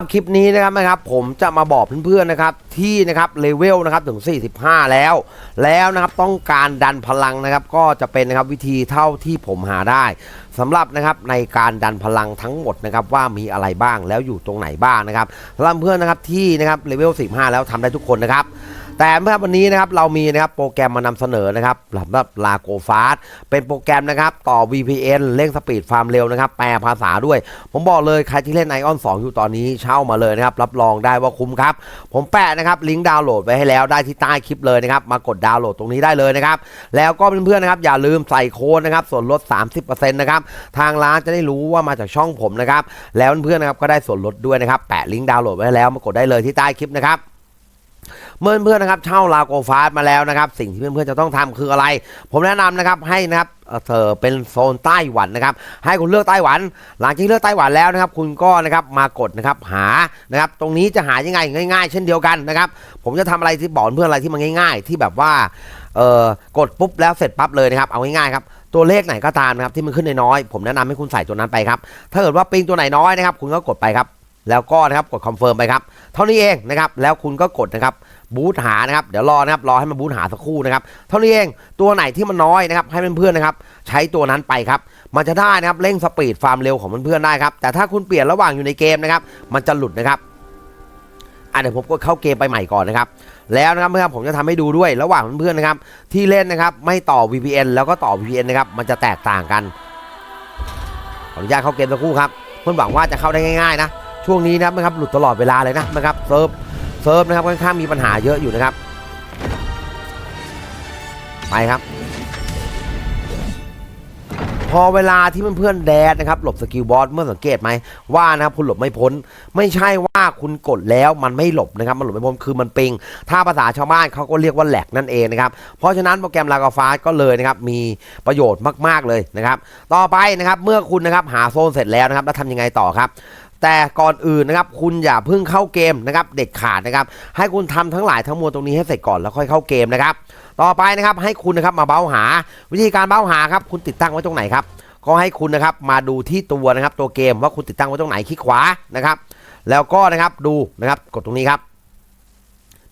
คลิปนี้นะครับนะครับผมจะมาบอกเพื่อนๆนะครับที่นะครับเลเวลนะครับถึง 45 แล้ว แล้วนะครับต้องการดันพลังนะครับก็จะเป็นนะครับวิธีเท่าที่ผมหาได้สำหรับนะครับในการดันพลังทั้งหมดนะครับว่ามีอะไรบ้างแล้วอยู่ตรงไหนบ้างนะครับสำหรับเพื่อนนะครับที่นะครับเลเวล45แล้วทำได้ทุกคนนะครับ แต่เมื่อวันนี้นะครับเรามีนะครับโปรแกรมมานำเสนอนะครับสำหรับลาโกฟาสเป็นโปรแกรมนะครับต่อ VPN เร่งสปีดฟาร์มเร็วนะครับแปลภาษาด้วย ผมบอกเลยใครที่เล่นไอออน2อยู่ตอนนี้เช่ามาเลยนะครับรับรองได้ว่าคุ้มครับ ผมแปะนะครับลิงก์ดาวน์โหลดไว้ให้แล้วได้ที่ใต้คลิปเลยนะครับมากดดาวน์โหลดตรงนี้ได้เลยนะครับแล้วก็เพื่อนๆนะครับอย่าลืมใส่โค้ดนะครับส่วนลด 30%นะครับทางร้านจะได้รู้ว่ามาจากช่องผมนะครับแล้วเพื่อนๆนะครับก็ได้ส่วนลดด้วยนะครับแปะลิงก์ดาวน์โหลดไว้แล้วมากดได้เลยที่ใต้คลิปนะครับ เมื่อเพื่อนๆนะครับเช่าลาโกฟาสมาแล้วนะครับ สิ่งที่เพื่อนๆจะต้องทำคืออะไร ผมแนะนำนะครับให้นะครับเธอเป็นโซนไต้หวันนะครับ ให้คุณเลือกไต้หวัน หลังจากเลือกไต้หวันแล้วนะครับ คุณก็นะครับมากดนะครับหานะครับ ตรงนี้จะหายังไงง่าย ๆ เช่นเดียวกันนะครับ ผมจะทำอะไรที่บอกเพื่อนอะไรที่มันง่าย ๆ ที่แบบว่าเออกดปุ๊บแล้วเสร็จปั๊บเลยนะครับเอาง่ายๆครับตัวเลขไหนก็ตามนะครับที่มันขึ้นน้อยๆผมแนะนำให้คุณใส่ตัวนั้นไปครับถ้าเกิดว่าปิงตัวไหนน้อยนะครับ คุณก็กดไปครับ แล้วก็นะครับกดคอนเฟิร์มไปครับเท่านี้เองนะครับแล้วคุณก็กดนะครับบูทหานะครับเดี๋ยวรอนะครับรอให้มันบูทหาสักครู่นะครับเท่านี้เองตัวไหนที่มันน้อยนะครับให้เพื่อนๆนะครับใช้ตัวนั้นไปครับมันจะได้นะครับเร่งสปีดฟาร์มเร็วของเพื่อนๆได้ครับแต่ถ้าคุณเปลี่ยนระหว่างอยู่ในเกมนะครับมันจะหลุดนะครับอะเดี๋ยวผมก็เข้าเกมไปใหม่ก่อนนะครับแล้วนะครับเพื่อนผมจะทำให้ดูด้วยระหว่างเพื่อนๆนะครับที่เล่นนะครับไม่ต่อ VPN แล้วก็ต่อ VPN นะครับมันจะแตกต่างกันขออนุญาตเข้าเกมสักครู่ครับเพื่อนหวังว่าจะเข้าได้ง่ายๆนะ ช่วงนี้นะครับนะครับหลุดตลอดเวลาเลยนะนะครับเซิร์ฟเซิร์ฟนะครับค่อนข้างมีปัญหาเยอะอยู่นะครับ ไปครับ พอเวลาที่เพื่อนๆแดดนะครับหลบสกิลบอสเมื่อสังเกตไหมว่านะครับคุณหลบไม่พ้น ไม่ใช่ว่าคุณกดแล้วมันไม่หลบนะครับ มันหลบไม่พ้นคือมันปิง ถ้าภาษาชาวบ้านเขาก็เรียกว่าแหลกนั่นเองนะครับ เพราะฉะนั้นโปรแกรมลากาฟาก็เลยนะครับมีประโยชน์มากๆเลยนะครับ ต่อไปนะครับเมื่อคุณนะครับหาโซนเสร็จแล้วนะครับแล้วทำยังไงต่อครับ แต่ก่อนอื่นนะครับ คุณอย่าเพิ่งเข้าเกมนะครับ เด็ดขาดนะครับ ให้คุณทำทั้งหลายทั้งมวลตรงนี้ให้เสร็จก่อนแล้วค่อยเข้าเกมนะครับ ต่อไปนะครับให้คุณนะครับมาเบ้าหา วิธีการเบ้าหาครับคุณติดตั้งไว้ตรงไหนครับก็ให้คุณนะครับมาดูที่ตัวนะครับ ตัวเกมว่าคุณติดตั้งไว้ตรงไหนคลิกขวานะครับ แล้วก็นะครับดูนะครับกดตรงนี้ครับ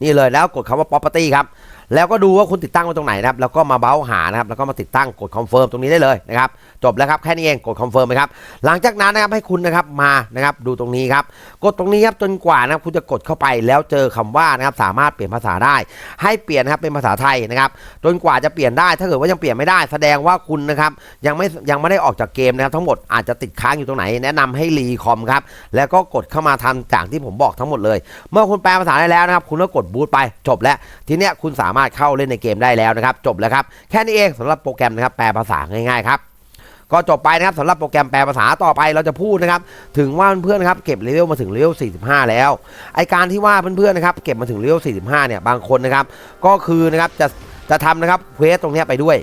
นี่เลยแล้วกดคำว่า property ครับ แล้วก็ดูว่าคุณติดตั้งไว้ตรงไหนนะครับแล้วก็มาเบ้าหานะครับแล้วก็มาติดตั้งกดคอนเฟิร์มตรงนี้ได้เลยนะครับจบแล้วครับแค่นี้เองกดคอนเฟิร์มไปครับหลังจากนั้นนะครับให้คุณนะครับมานะครับดูตรงนี้ครับกดตรงนี้ครับจนกว่านะครับคุณจะกดเข้าไปแล้วเจอคำว่านะครับสามารถเปลี่ยนภาษาได้ ให้เปลี่ยนนะครับเป็นภาษาไทยนะครับจนกว่าจะเปลี่ยนได้ถ้าเกิดว่ายังเปลี่ยนไม่ได้ แสดงว่าคุณนะครับยังไม่ยังไม่ได้ออกจากเกมนะครับทั้งหมดอาจจะติดค้างอยู่ตรงไหน แนะนำให้รีคอมครับแล้วก็กดเข้ามาทำจากที่ผมบอกทั้งหมดเลย เมื่อคุณแปลภาษาได้แล้วนะครับ คุณก็กดบูตไปจบแล้วทีเนี้ยคุณสามารถเข้าเล่นในเกมได้แล้วนะครับ จบแล้วครับ แค่นี้เองสำหรับโปรแกรมนะครับแปลภาษาง่ายๆครับก็จบไปนะครับสำหรับโปรแกรมแปลภาษาต่อไปเราจะพูดนะครับ ถึงว่าเพื่อนๆนะครับเก็บเลเวลมาถึงเลเวล 45 แล้วไอการที่ว่าเพื่อนๆนะครับเก็บมาถึงเลเวล 45 เนี่ยบางคนนะครับ ก็คือนะครับจะจะทำนะครับเควสตรงนี้ไปด้วย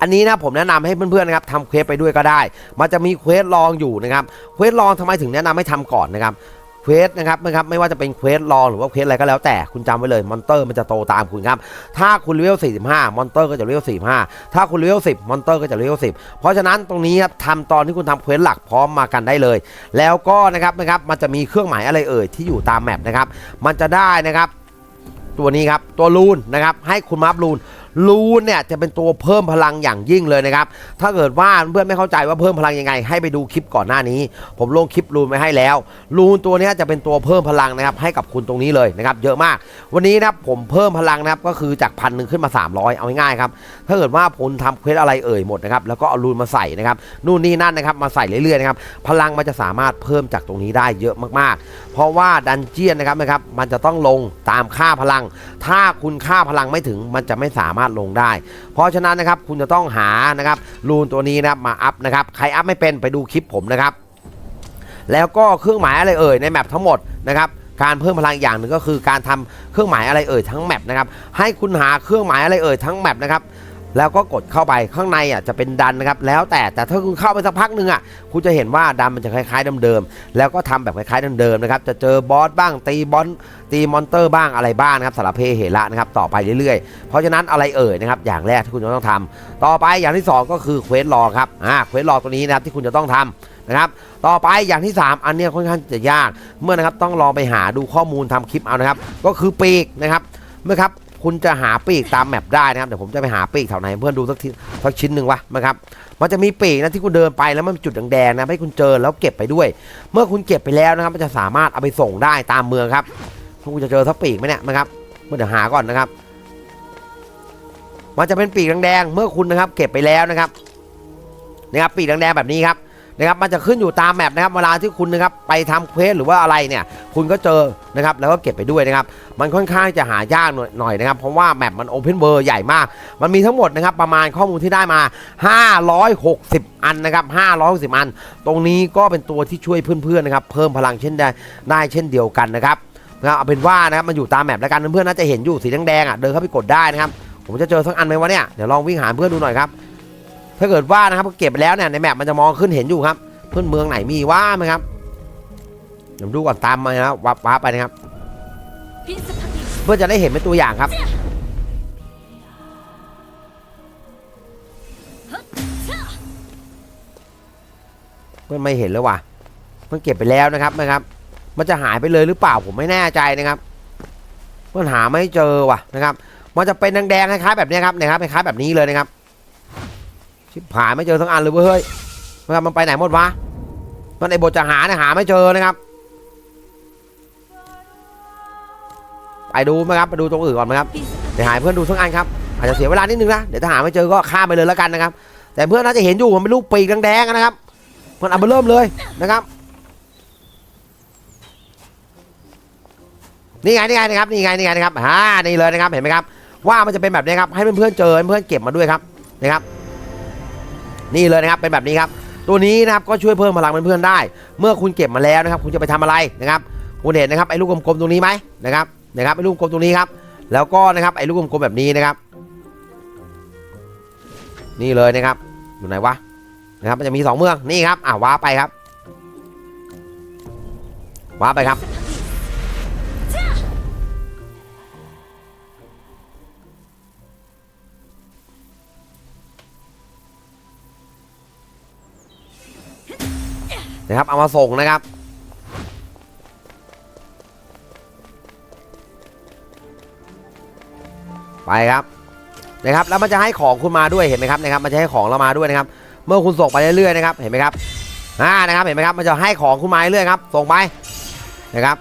อันนี้นะผมแนะนำให้เพื่อนๆนะครับทำเควสไปด้วยก็ได้ มันจะมีเควสลองอยู่นะครับเควสลองทำไมถึงแนะนำให้ทำก่อนนะครับ เควสนะครับนะครับไม่ว่าจะเป็นเควสลองหรือว่าเควสอะไรก็แล้วแต่คุณจำไว้เลยมอนเตอร์มันจะโตตามคุณครับ ถ้าคุณเลเวล45 มอนเตอร์ก็จะเลเวล45 ถ้าคุณเลเวล10 มอนเตอร์ก็จะเลเวล10 เพราะฉะนั้นตรงนี้ครับทำตอนที่คุณทำเควสหลักพร้อมมากันได้เลย แล้วก็นะครับนะครับมันจะมีเครื่องหมายอะไรเอ่ยที่อยู่ตามแมปนะครับมันจะได้นะครับตัวนี้ครับตัวลูนนะครับให้คุณมาร์บลูน ลูนเนี่ยจะเป็นตัวเพิ่มพลังอย่างยิ่งเลยนะครับ ถ้าเกิดว่าเพื่อนไม่เข้าใจว่าเพิ่มพลังยังไง ให้ไปดูคลิปก่อนหน้านี้ ผมลงคลิปลูนไว้ให้แล้วลูนตัวนี้จะเป็นตัวเพิ่มพลังนะครับให้กับคุณตรงนี้เลยนะครับเยอะมาก วันนี้นะครับผมเพิ่มพลังนะครับก็คือจากพันหนึ่งขึ้นมา 300 เอาง่ายๆครับ ถ้าเกิดว่าผมทำเควสอะไรเอ่ยหมดนะครับแล้วก็เอาลูนมาใส่นะครับนู่นนี่นั่นนะครับมาใส่เรื่อยๆนะครับพลังมันจะสามารถเพิ่มจากตรงนี้ได้เยอะมากๆ เพราะว่าดันเจียนนะครับนะครับมันจะต้องลงตามค่าพลัง ถ้าคุณค่าพลังไม่ถึงมันจะไม่สามารถลงได้ เพราะฉะนั้นนะครับคุณจะต้องหานะครับรูนตัวนี้นะครับมาอัพนะครับใครอัพไม่เป็นไปดูคลิปผมนะครับแล้วก็เครื่องหมายอะไรเอ่ยในแมปทั้งหมดนะครับการเพิ่มพลังอย่างหนึ่งก็คือการทำเครื่องหมายอะไรเอ่ยทั้งแมปนะครับให้คุณหาเครื่องหมายอะไรเอ่ยทั้งแมปนะครับ แล้วก็กดเข้าไปข้างในอะจะเป็นดันนะครับแล้วแต่แต่ถ้าคุณเข้าไปสักพักหนึ่งอะคุณจะเห็นว่าดันมันจะคล้ายๆเดิมๆแล้วก็ทำแบบคล้ายๆเดิมๆนะครับจะเจอบอสบ้างตีบอสตีมอนเตอร์บ้างอะไรบ้างนะครับสารเพเหระนะครับต่อไปเรื่อยๆ เพราะฉะนั้นอะไรเอ่ยนะครับอย่างแรกที่คุณจะต้องทำต่อไปอย่างที่สองก็คือเควสรอครับอ่าเควสรอตัวนี้นะครับที่คุณจะต้องทำนะครับต่อไปอย่างที่ 3 อันเนี้ยค่อนข้างจะยากเมื่อนะครับต้องลองไปหาดูข้อมูลทำคลิปเอานะครับ ก็คือปีกนะครับเมื่อครับ คุณจะหาปีกตามแมปได้นะครับเดี๋ยวผมจะไปหาปีกแถวไหนเพื่อนดูสักทีสักชิ้นหนึ่งวะนะครับมันจะมีปีกนะที่คุณเดินไปแล้วมันจุดแดงๆนะให้คุณเจอแล้วเก็บไปด้วย เมื่อคุณเก็บไปแล้วนะครับ มันจะสามารถเอาไปส่งได้ตามเมืองครับคุณจะเจอสักปีกไหมเนี่ยนะครับเมื่อเดี๋ยวหาก่อนนะครับ มันจะเป็นปีกแดงๆเมื่อคุณนะครับ เก็บไปแล้วนะครับนะครับปีกแดงๆแบบนี้ครับ นะครับมันจะขึ้นอยู่ตามแมปนะครับเวลาที่คุณนะครับไปทำเควสหรือว่าอะไรเนี่ยคุณก็เจอนะครับแล้วก็เก็บไปด้วยนะครับมันค่อนข้างจะหายากหน่อยหน่อยนะครับเพราะว่าแมปมันโอเพนเบอร์ใหญ่มาก มันมีทั้งหมดนะครับประมาณข้อมูลที่ได้มา 560 อันนะครับ560 อัน ตรงนี้ก็เป็นตัวที่ช่วยเพื่อนๆนะครับเพิ่มพลังเช่นได้ได้เช่นเดียวกันนะครับนะครับเอาเป็นว่านะครับมันอยู่ตามแมปแล้วกันเพื่อนๆน่าจะเห็นอยู่สีแดงๆอะเดินเข้าไปกดได้นะครับผมจะเจอสักอันไหมวะเนี่ยเดี๋ยวลองวิ่งหาเพื่อนดูหน่อยครับ ถ้าเกิดว่านะครับเก็บไปแล้วเนี่ยในแมปมันจะมองขึ้นเห็นอยู่ครับ เพื่อนเมืองไหนมีว่าไหมครับเดี๋ยวดูก่อนตามมานะครับวับวับไปนะครับ เพื่อจะได้เห็นเป็นตัวอย่างครับเพื่อนไม่เห็นแล้วว่ะ มันเก็บไปแล้วนะครับนะครับ มันจะหายไปเลยหรือเปล่าผมไม่แน่ใจนะครับเพื่อนหาไม่เจอว่ะนะครับ มันจะเป็นแดงๆคล้ายๆแบบนี้ครับนะครับคล้ายๆแบบนี้เลยนะครับ ชิบหายไม่เจอทั้งอันเลยเว้ยเฮ้ยนมันไปไหนหมดวะมันไอ้บทจะหาเนี่ยหาไม่เจอนะครับ ไปดูไหมครับไปดูตรงอื่นก่อนไหมครับเดี๋ยวหายเพื่อนดูทั้งอันครับอาจจะเสียเวลานิดนึงนะเดี๋ยวถ้าหาไม่เจอก็ข้ามไปเลยแล้วกันนะครับ แต่เพื่อนน่าจะเห็นอยู่มันเป็นลูกปีกแดงๆนะครับมันเอามาเริ่มเลยนะครับนี่ไงนี่ไงนะครับนี่ไงนี่ไงนะครับอ่านี่เลยนะครับเห็นไหมครับว่ามันจะเป็นแบบนี้ครับให้เพื่อนๆเจอเพื่อนเก็บมาด้วยครับนะครับ นี่เลยนะครับเป็นแบบนี้ครับตัวนี้นะครับก็ช่วยเพิ่มพลังเพื่อนๆได้ เมื่อคุณเก็บมาแล้วนะครับ คุณจะไปทำอะไรนะครับคุณเห็นนะครับไอ้ลูกกลมๆตรงนี้ไหมนะครับนะครับไอ้ลูกกลมตรงนี้ครับ แล้วก็นะครับไอ้ลูกกลมๆแบบนี้นะครับ นี่เลยนะครับอยู่ไหนวะนะครับมันจะมีสองเมืองนี่ครับอ่าว้าไปครับว้าไปครับ นะครับเอามาส่งนะครับไปครับนะครับแล้วมันจะให้ของคุณมาด้วยเห็นไหมครับนะครับ มันจะให้ของเรามาด้วยนะครับ เมื่อคุณส่งไปเรื่อยๆนะครับเห็นไหมครับอ่านะครับเห็นไหมครับมันจะให้ของคุณมาเรื่อยๆครับส่งไปนะครับ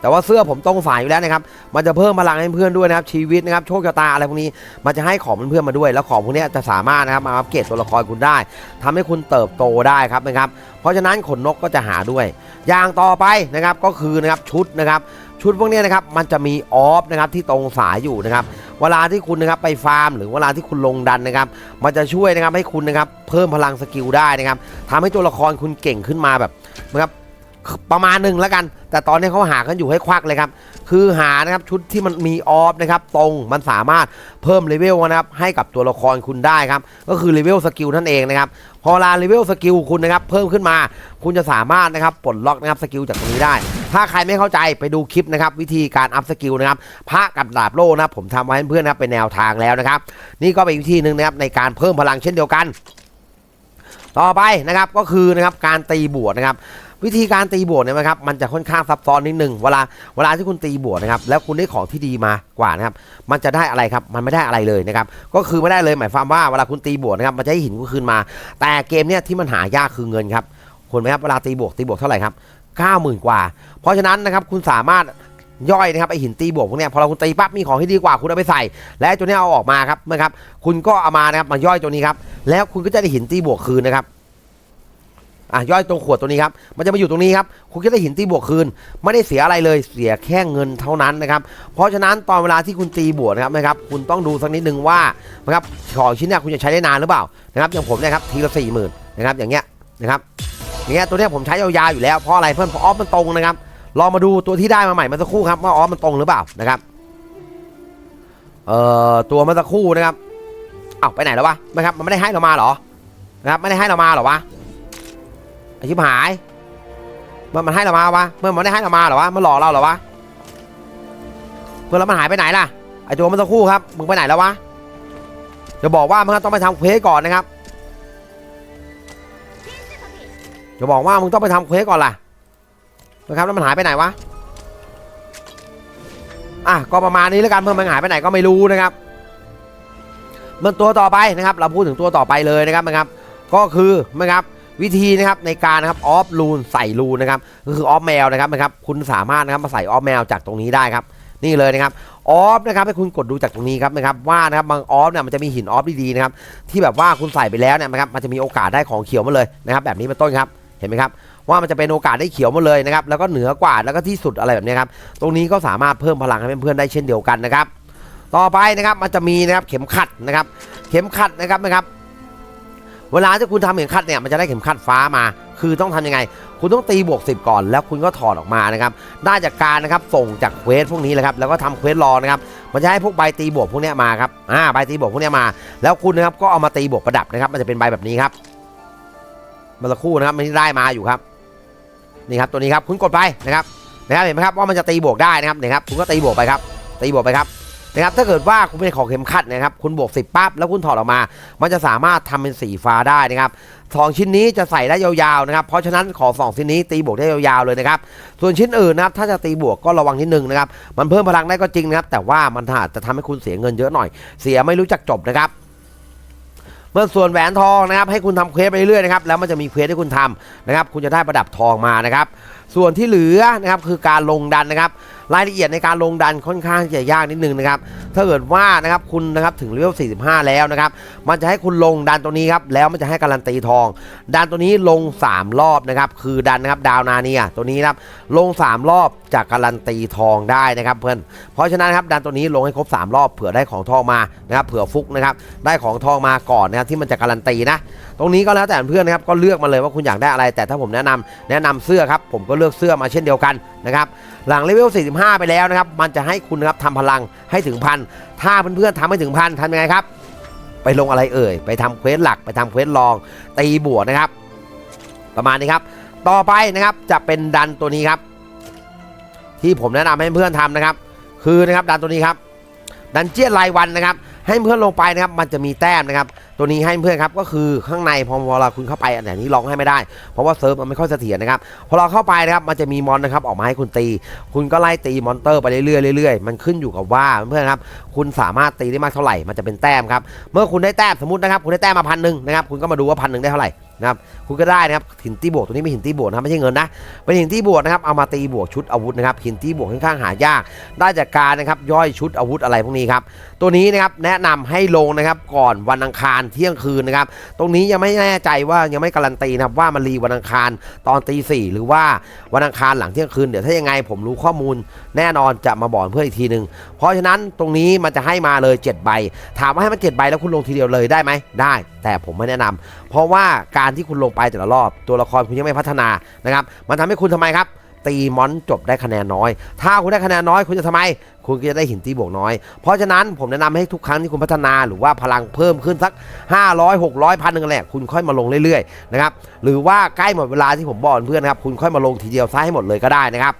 แต่ว่าเสื้อผมต้องสายอยู่แล้วนะครับ มันจะเพิ่มพลังให้เพื่อนด้วยนะครับชีวิตนะครับโชคชะตาอะไรพวกนี้มันจะให้ของเพื่อนๆมาด้วย แล้วของพวกนี้จะสามารถนะครับมาอัปเกรดตัวละครคุณได้ทำให้คุณเติบโตได้ครับนะครับ เพราะฉะนั้นขนนกก็จะหาด้วย อย่างต่อไปนะครับก็คือนะครับชุดนะครับชุดพวกนี้นะครับมันจะมีออฟนะครับที่ตรงสายอยู่นะครับเวลาที่คุณนะครับไปฟาร์ม หรือเวลาที่คุณลงดันนะครับ มันจะช่วยนะครับให้คุณนะครับเพิ่มพลังสกิลได้นะครับทำให้ตัวละครคุณเก่งขึ้นมาแบบนะครับ ประมาณหนึ่งแล้วกัน แต่ตอนนี้เขาหากันอยู่ให้ควักเลยครับ คือหานะครับชุดที่มันมีออฟนะครับตรงมันสามารถเพิ่มเลเวลนะครับให้กับตัวละครคุณได้ครับ ก็คือเลเวลสกิลนั่นเองนะครับ พอลาเลเวลสกิลคุณนะครับเพิ่มขึ้นมา คุณจะสามารถนะครับปลดล็อกนะครับสกิลจากตรงนี้ได้ ถ้าใครไม่เข้าใจไปดูคลิปนะครับวิธีการอัพสกิลนะครับพระกับดาบโล่นะครับผมทำไว้ให้เพื่อนนะครับเป็นแนวทางแล้วนะครับ นี่ก็เป็นวิธีหนึ่งนะครับในการเพิ่มพลังเช่นเดียวกัน ต่อไปนะครับก็คือนะครับการตีบวกนะครับ วิธีการตีบวกเนี่ยนะครับมันจะค่อนข้างซับซ้อนนิดนึงเวลาเวลาที่คุณตีบวกนะครับแล้วคุณได้ของที่ดีมากว่านะครับมันจะได้อะไรครับมันไม่ได้อะไรเลยนะครับก็คือไม่ได้เลยหมายความว่าเวลาคุณตีบวกนะครับมันจะให้หินคืนมา แต่เกมเนี่ยที่มันหายากคือเงินครับคุณไหมครับเวลาตีบวกตีบวกเท่าไหร่ครับ90,000 กว่า เพราะฉะนั้นนะครับคุณสามารถย่อยนะครับไอหินตีบวกพวกเนี้ยพอเราคุณตีปั๊บมีของที่ดีกว่าคุณเอาไปใส่ และไอ้ตัวเนี้ยเอาออกมาครับนะครับคุณก็เอามานะครับมาย่อยตัวนี้ครับแล้วคุณก็จะได้หินตีบวกคืนนะครับ อะย่อยตรงขวดตัวนี้ครับ มันจะมาอยู่ตรงนี้ครับ คุณก็ได้หินตีบวกคืน ไม่ได้เสียอะไรเลย เสียแค่เงินเท่านั้นนะครับ เพราะฉะนั้นตอนเวลาที่คุณตีบวกนะครับนะครับ คุณต้องดูสักนิดนึงว่านะครับ ของชิ้นเนี้ยคุณจะใช้ได้นานหรือเปล่านะครับ อย่างผมเนี่ยครับ ทีละสี่หมื่นนะครับ อย่างเงี้ยนะครับอย่างเงี้ยตัวเนี้ยผมใช้ยาวๆอยู่แล้ว เพราะอะไรเพื่อนเพราะออฟมันตรงนะครับ ลองมาดูตัวที่ได้มาใหม่มื่อสักครู่ครับว่าออฟมันตรงหรือเปล่านะครับ เอ่อ ตัวมื่อสักครู่นะครับอ้าวไปไหนแล้ววะนะครับ มันไม่ได้ให้เรามาหรอ นะครับ ไม่ได้ให้เรามาหรอวะ ไอชิบหายมันมันให้เรามาวะเมื่อมันได้ให้เรามาเหรอวะมันหลอกเราเหรอวะเพื่อนแล้วมันหายไปไหนล่ะไอตัวมันสักครู่ครับมึงไปไหนแล้ววะจะบอกว่ามึงต้องไปทำเควสก่อนนะครับจะบอกว่ามึงต้องไปทำเควสก่อนล่ะนะครับแล้วมันหายไปไหนวะอะก็ประมาณนี้แล้วกันเพื่อนมันหายไปไหนก็ไม่รู้นะครับมื่อตัวต่อไปนะครับ เราพูดถึงตัวต่อไปเลยนะครับนะครับ ก็คือนะครับ วิธีนะครับในการนะครับออฟลูนใส่ลูนนะครับก็คือออฟแมวนะครับนะครับคุณสามารถนะครับมาใส่ออฟแมวจากตรงนี้ได้ครับนี่เลยนะครับออฟนะครับให้คุณกดดูจากตรงนี้ครับนะครับว่านะครับบางออฟเนี่ยมันจะมีหินออฟดีๆนะครับที่แบบว่าคุณใส่ไปแล้วเนี่ยนะครับมันจะมีโอกาสได้ของเขียวมาเลยนะครับแบบนี้เป็นต้นครับเห็นไหมครับว่ามันจะเป็นโอกาสได้เขียวมาเลยนะครับแล้วก็เหนือกว่าแล้วก็ที่สุดอะไรแบบนี้ครับตรงนี้ก็สามารถเพิ่มพลังให้เพื่อนๆได้เช่นเดียวกันนะครับต่อไปนะครับมันจะมีนะครับเข็มขัดนะครับ เข็มขัดนะครับนะครับ เวลาที่คุณทำเข็มขัดเนี่ยมันจะได้เข็มขัดฟ้ามา คือต้องทำยังไง คุณต้องตีบวก 10 ก่อน แล้วคุณก็ถอดออกมานะครับได้จากการนะครับส่งจากเควสพวกนี้เลยครับแล้วก็ทำเควสรอนะครับมันจะให้พวกใบตีบวกพวกนี้มาครับอ่าใบตีบวกพวกนี้มา แล้วคุณนะครับก็เอามาตีบวกประดับนะครับ มันจะเป็นใบแบบนี้ครับมื่อสักครู่นะครับมันได้มาอยู่ครับนี่ครับตัวนี้ครับคุณกดไปนะครับนะครับเห็นไหมครับว่ามันจะตีบวกได้นะครับเนี่ยครับคุณก็ตีบวกไปครับตีบวกไปครับ นะครับถ้าเกิดว่าคุณเป็นของเข็มขัดนะครับคุณบวก10ปั๊บแล้วคุณถอดออกมา มันจะสามารถทำเป็นสีฟ้าได้นะครับสองชิ้นนี้จะใส่ได้ยาวๆนะครับ เพราะฉะนั้นขอสองชิ้นนี้ตีบวกได้ยาวๆเลยนะครับ ส่วนชิ้นอื่นนะครับถ้าจะตีบวกก็ระวังนิดนึงนะครับ มันเพิ่มพลังได้ก็จริงนะครับ แต่ว่ามันอาจจะทำให้คุณเสียเงินเยอะหน่อย เสียไม่รู้จักจบนะครับเมื่อส่วนแหวนทองนะครับ ให้คุณทำเควสไปเรื่อยๆนะครับแล้วมันจะมีเควสให้คุณทำนะครับ คุณจะได้ประดับทองมานะครับ ส่วนที่เหลือนะครับคือการลงดันนะครับ รายละเอียดในการลงดันค่อนข้างจะยากนิดนึงนะครับถ้าเกิดว่านะครับคุณนะครับถึงเลเวล45 แล้วนะครับมันจะให้คุณลงดันตัวนี้ครับแล้วมันจะให้การันตีทอง ดันตัวนี้ลง 3 รอบนะครับคือดันนะครับดาวนาเนียตัวนี้นะครับลง 3 รอบจากการันตีทองได้นะครับเพื่อนเพราะฉะนั้นครับดันตัวนี้ลงให้ครบ 3 รอบเผื่อได้ของทองมานะครับเผื่อฟุกนะครับได้ของทองมาก่อนนะครับที่มันจะการันตีนะตรงนี้ก็แล้วแต่เพื่อนนะครับก็เลือกมาเลยว่าคุณอยากได้อะไร แต่ถ้าผมแนะนำแนะนำเสื้อครับผมก็เลือกเสื้อมาเช่นเดียวกัน นะครับหลังเลเวล 45 ไปแล้วนะครับ มันจะให้คุณนะครับทำพลังให้ถึงพันถ้าเพื่อนๆทำให้ถึงพันทำยังไงครับ ไปลงอะไรเอ่ย ไปทำเควสหลักไปทำเควสรองตีบวกนะครับ ประมาณนี้ครับ ต่อไปนะครับจะเป็นดันตัวนี้ครับ ที่ผมแนะนำให้เพื่อนทำนะครับ คือนะครับดันตัวนี้ครับดันเจียนรายวันนะครับ ให้เพื่อนลงไปนะครับ มันจะมีแต้มนะครับ ตัวนี้ให้เพื่อนครับก็คือข้างในพอเวลาคุณเข้าไปอันนี้ลองให้ไม่ได้ เพราะว่าเซิร์ฟมันไม่ค่อยเสถียรนะครับพอเราเข้าไปนะครับมันจะมีมอนนะครับออกมาให้คุณตี คุณก็ไล่ตีมอนเตอร์ไปเรื่อยๆเรื่อยๆมันขึ้นอยู่กับว่าเพื่อนครับคุณสามารถตีได้มากเท่าไหร่มันจะเป็นแต้มครับเมื่อคุณได้แต้มสมมตินะครับคุณได้แต้มมาพันหนึ่งนะครับคุณก็มาดูว่าพันหนึ่งได้เท่าไหร่ นะครับคุณก็ได้นะครับหินตีบวกตัวนี้ไม่หินตีบวกนะครับไม่ใช่เงินนะเป็นหินตีบวกนะครับเอามาตีบวกชุดอาวุธนะครับหินตีบวกค่อนข้างหายากได้จากการนะครับย่อยชุดอาวุธอะไรพวกนี้ครับตัวนี้นะครับแนะนำให้ลงนะครับก่อนวันอังคารเที่ยงคืนนะครับตรงนี้ยังไม่แน่ใจว่ายังไม่การันตีนะครับว่ามันรีวันอังคารตอนตีสี่หรือว่าวันอังคารหลังเที่ยงคืนเดี๋ยวถ้ายังไงผมรู้ข้อมูลแน่นอนจะมาบอกเพื่อนอีกทีหนึ่งเพราะฉะนั้นตรงนี้มันจะให้มาเลย7ใบถามว่าให้มัน7ใบแล้วคุณลงทีเดียวเลยได้ไหมได้ แต่ผมไม่แนะนำเพราะว่าการที่คุณลงไปแต่ละรอบ ตัวละครคุณยังไม่พัฒนานะครับ มันทำให้คุณทำไมครับ ตีมอนจบได้คะแนนน้อย ถ้าคุณได้คะแนนน้อยคุณจะทำไม คุณก็จะได้หินตีบวกน้อย เพราะฉะนั้นผมแนะนำให้ทุกครั้งที่คุณพัฒนาหรือว่าพลังเพิ่มขึ้นสัก 500 600พันหนึ่งแหละคุณค่อยมาลงเรื่อยๆนะครับหรือว่าใกล้หมดเวลาที่ผมบอกเพื่อนครับคุณค่อยมาลงทีเดียวซะให้หมดเลยก็ได้นะครับ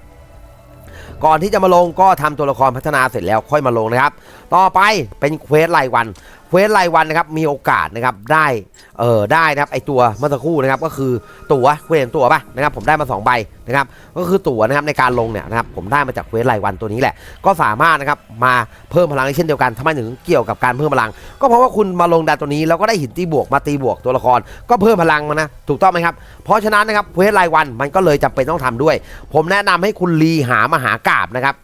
ก่อนที่จะมาลงก็ทำตัวละครพัฒนาเสร็จแล้วค่อยมาลงนะครับ ต่อไปเป็นเควสรายวันเควสรายวันนะครับมีโอกาสนะครับได้เออได้นะครับไอตัวเมื่อสักครู่นะครับก็คือตั๋วเควสเห็นตั๋วป่ะนะครับผมได้มา2ใบนะครับก็คือตั๋วนะครับในการลงเนี่ยนะครับผมได้มาจากเควสรายวันตัวนี้แหละ ก็สามารถนะครับมาเพิ่มพลังได้เช่นเดียวกันทำไมถึงเกี่ยวกับการเพิ่มพลัง ก็เพราะว่าคุณมาลงดันตัวนี้แล้วก็ได้หินตีบวกมาตีบวกตัวละคร ก็เพิ่มพลังมานะถูกต้องไหมครับเพราะฉะนั้นนะครับเควสรายวันมันก็เลยจำเป็นต้องทำด้วย ผมแนะนำให้คุณรีหามหากาบนะครับ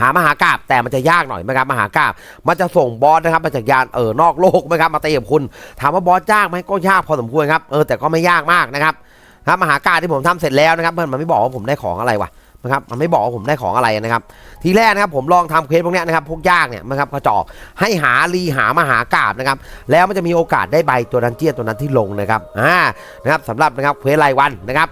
หามหากราบแต่มันจะยากหน่อยไหมครับมหากราบมันจะส่งบอสนะครับมาจากยานเออนอกโลกไหมครับมาตีกับคุณ ถามว่าบอสยากไหมก็ยากพอสมควรครับเออแต่ก็ไม่ยากมากนะครับครับมหากราบที่ผมทำเสร็จแล้วนะครับมันมันไม่บอกว่าผมได้ของอะไรวะนะครับมันไม่บอกว่าผมได้ของอะไรนะครับ ทีแรกนะครับผมลองทำเควสพวกนี้นะครับพวกยากเนี่ยนะครับกระจอกให้หารีหามหากราบนะครับแล้วมันจะมีโอกาสได้ใบตัวดันเจียนตัวนั้นที่ลงนะครับอ่านะครับสำหรับนะครับเควสรายวันนะครับ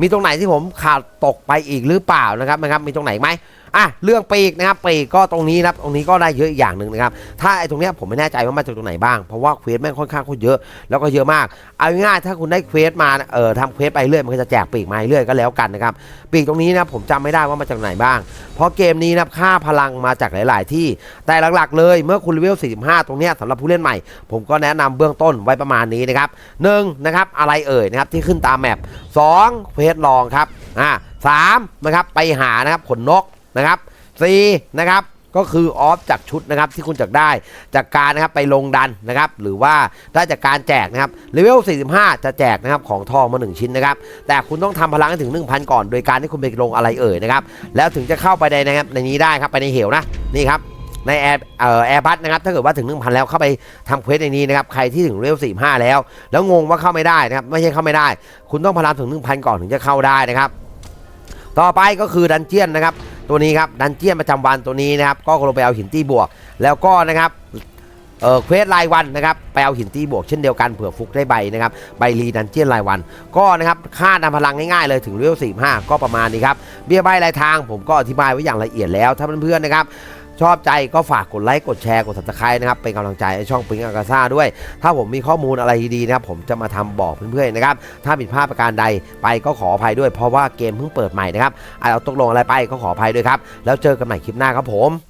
มีตรงไหนที่ผมขาดตกไปอีกหรือเปล่านะครับนะครับมีตรงไหนไหม อะเรื่องปีกนะครับปีกก็ตรงนี้นะครับตรงนี้ก็ได้เยอะอีกอย่างหนึ่งนะครับถ้าไอ้ตรงเนี้ยผมไม่แน่ใจว่ามาจากตรงไหนบ้างเพราะว่าเควสแม่งค่อนข้างคตรเยอะ แล้วก็เยอะมากเอาง่ายๆถ้าคุณได้เควสมาเอ่อทำเควสไปเรื่อยมันก็จะแจกปีกมาเรื่อยก็แล้วกันนะครับปีกตรงนี้นะผมจำไม่ได้ว่ามาจากไหนบ้าง เพราะเกมนี้นะค่าพลังมาจากหลาย ๆ ที่แต่หลักๆ เลยเมื่อคุณเลเวล 45 ตรงเนี้ยสำหรับผู้เล่นใหม่ ผมก็แนะนำเบื้องต้นไว้ประมาณนี้นะครับหนึ่งนะครับอะไรเอ่ยนะครับที่ขึ้นตามแมปสองเควสลองครับอ่าสามนะครับไปหานะครับขนนก นะครับสี่นะครับก็คือออฟจากชุดนะครับที่คุณจากได้จากการนะครับไปลงดันนะครับหรือว่าได้จากการแจกนะครับเลเวล 45 จะแจกนะครับของทองมา 1 ชิ้นนะครับแต่คุณต้องทำพลังให้ถึง 1,000 ก่อน โดยการที่คุณไปลงอะไรเอ่ยนะครับแล้วถึงจะเข้าไปในนะครับในนี้ได้ครับไปในเหวนะนี่ครับในแอร์เอ่อแอร์บัสนะครับถ้าเกิดว่าถึง 1,000 แล้วเข้าไปทำเควสในนี้นะครับใครที่ถึงเลเวล45 แล้ว แล้วงงว่าเข้าไม่ได้นะครับไม่ใช่เข้าไม่ได้ คุณต้องพลังถึง 1,000 ก่อนถึงจะเข้าได้นะครับต่อไปก็คือดันเจียนนะครับ ตัวนี้ครับดันเจียนประจำวันตัวนี้นะครับก็ลงไปเอาหินตีบวก แล้วก็นะครับเออเควสรายวันนะครับไปเอาหินตีบวกเช่นเดียวกันเผื่อฟุกได้ใบนะครับใบรีดันเจียนรายวัน ก็นะครับค่านำพลังง่ายๆเลยถึงเลเวล45 ก็ประมาณนี้ครับเบี้ยใบรายทางผมก็อธิบายไว้อย่างละเอียดแล้วถ้าเพื่อนๆนะครับ ชอบใจก็ฝากกดไลค์กดแชร์กด subscribe นะครับ เป็นกำลังใจให้ช่องปิงอากาซ่าด้วย ถ้าผมมีข้อมูลอะไรดีๆนะครับ ผมจะมาทำบอกเพื่อนๆนะครับ ถ้าผิดพลาดประการใดไปก็ขออภัยด้วยเพราะว่าเกมเพิ่งเปิดใหม่นะครับอาจเอาตกลงอะไรไปก็ขออภัยด้วยครับ แล้วเจอกันใหม่คลิปหน้าครับผม